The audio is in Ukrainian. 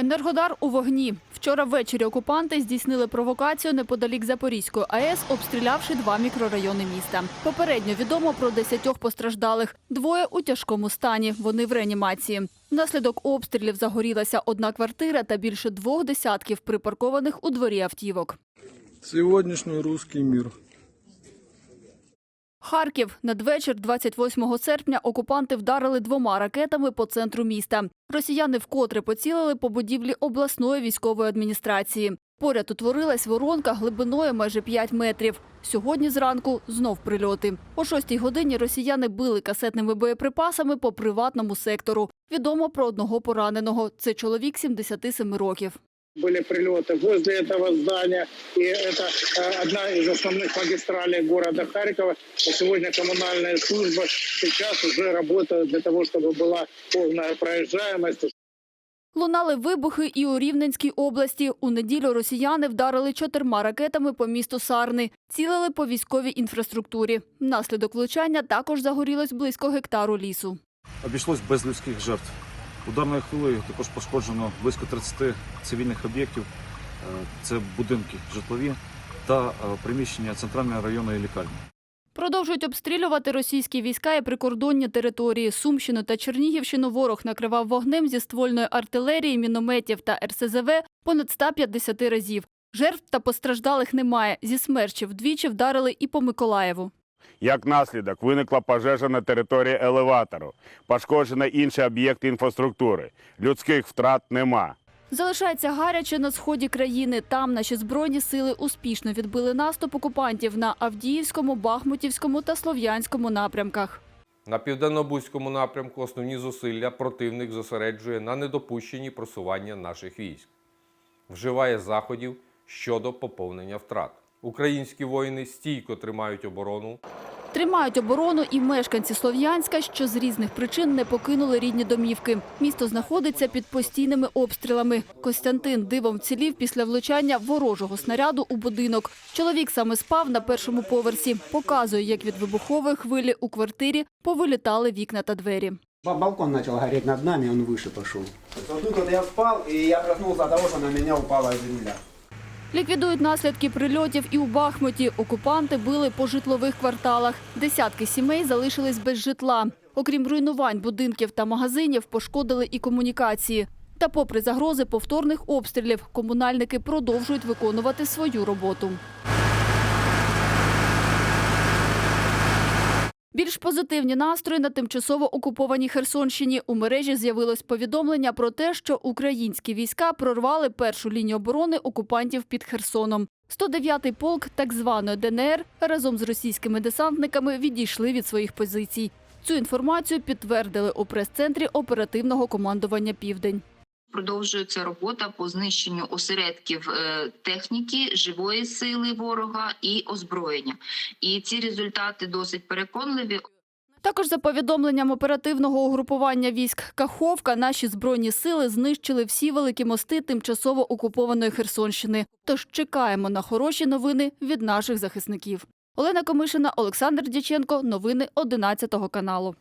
Енергодар у вогні. Вчора ввечері окупанти здійснили провокацію неподалік Запорізької АЕС, обстрілявши два мікрорайони міста. Попередньо відомо про десятьох постраждалих. Двоє у тяжкому стані. Вони в реанімації. Внаслідок обстрілів загорілася одна квартира та більше двох десятків припаркованих у дворі автівок. Сегодняшний русский мир. Харків надвечір 28 серпня окупанти вдарили двома ракетами по центру міста. Росіяни вкотре поцілили по будівлі обласної військової адміністрації. Поряд утворилась воронка глибиною майже 5 метрів. Сьогодні зранку знов прильоти. О 6 годині росіяни били касетними боєприпасами по приватному сектору. Відомо про одного пораненого. Це чоловік 77 років были прилеты возле этого здания. И это э, одна из основных магистралей города Харькова. И сегодня коммунальная служба сейчас уже работает для того, чтобы была полная проезжаемость. Лунали вибухи і у Рівненській області. У неділю росіяни вдарили чотирма ракетами по місту Сарни. Цілили по військовій інфраструктурі. Внаслідок влучання також загорілось близько гектару лісу. Обійшлось без людських жертв. Ударною хвилею також пошкоджено близько 30 цивільних об'єктів. Е, Це будинки житлові та е, приміщення центральної районної лікарні. Продовжують обстрілювати російські війська і прикордонні території. Сумщину та Чернігівщину ворог накривав вогнем зі ствольної артилерії, мінометів та РСЗВ понад 150 разів. Жертв та постраждалих немає. Зі смерчі вдвічі вдарили і по Миколаєву. Як наслідок виникла пожежа на території елеватору. Пошкоджено інші об'єкти інфраструктури. Людських втрат нема. Залишається гаряче на сході країни. Там наші збройні сили успішно відбили наступ окупантів на Авдіївському, Бахмутівському та Слов'янському напрямках. На південно-бузькому напрямку основні зусилля противник зосереджує на недопущенні просування наших військ, вживає заходів щодо поповнення втрат. Українські воїни стійко тримають оборону, Тримають оборону і мешканці Слов'янська, що з різних причин не покинули рідні домівки. Місто знаходиться під постійними обстрілами. Костянтин дивом вцілів після влучання ворожого снаряду у будинок. Чоловік саме спав на першому поверсі. Показує, як від вибухової хвилі у квартирі повилітали вікна та двері. Ба- Балкон начал гореть над нами, он выше пошел. Вот тут я спал, и я проснулся от того, что на меня упала земля. Ліквідують наслідки прильотів і у Бахмуті. Окупанти били по житлових кварталах. Десятки сімей залишились без житла. Окрім руйнувань будинків та магазинів, пошкодили і комунікації. Та попри загрози повторних обстрілів, комунальники продовжують виконувати свою роботу. Більш позитивні настрої на тимчасово окупованій Херсонщині. У мережі з'явилось повідомлення про те, що українські війська прорвали першу лінію оборони окупантів під Херсоном. 109-й полк так званої ДНР разом з російськими десантниками відійшли від своїх позицій. Цю інформацію підтвердили у прес-центрі оперативного командування Південь. Продовжується робота по знищенню осередків е, техніки, живої сили ворога і озброєння. І ці результати досить переконливі. Також за повідомленням оперативного угрупування військ Каховка, наші збройні сили знищили всі великі мости тимчасово окупованої Херсонщини. Тож чекаємо на хороші новини від наших захисників. Олена Комишина, Олександр Дяченко. Новини 11 каналу.